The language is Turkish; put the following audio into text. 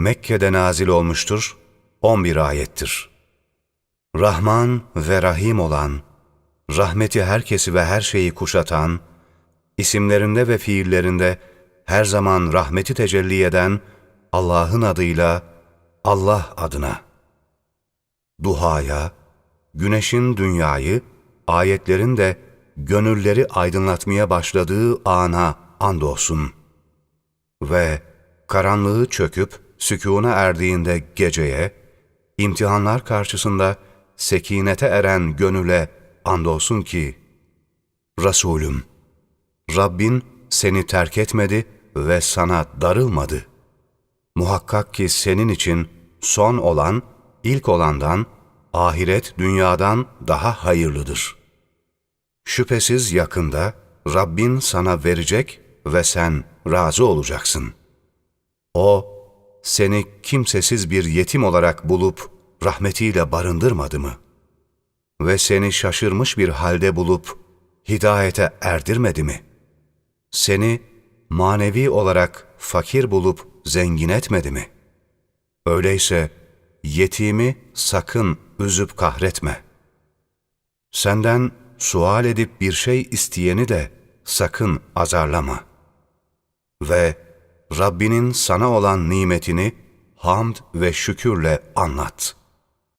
Mekke'de nazil olmuştur, 11 ayettir. Rahman ve Rahim olan, rahmeti herkesi ve her şeyi kuşatan, isimlerinde ve fiillerinde her zaman rahmeti tecelli eden Allah'ın adıyla Allah adına. Duhaya, güneşin dünyayı, ayetlerin de gönülleri aydınlatmaya başladığı ana andolsun. Ve karanlığı çöküp sükûna erdiğinde geceye, imtihanlar karşısında sekinete eren gönüle andolsun ki, Resulüm, Rabbin seni terk etmedi ve sana darılmadı. Muhakkak ki senin için son olan, ilk olandan, ahiret dünyadan daha hayırlıdır. Şüphesiz yakında Rabbin sana verecek ve sen razı olacaksın. O, seni kimsesiz bir yetim olarak bulup rahmetiyle barındırmadı mı? Ve seni şaşırmış bir halde bulup hidayete erdirmedi mi? Seni manevi olarak fakir bulup zengin etmedi mi? Öyleyse yetimi sakın üzüp kahretme. Senden sual edip bir şey isteyeni de sakın azarlama. Ve Rabbinin sana olan nimetini hamd ve şükürle anlat.''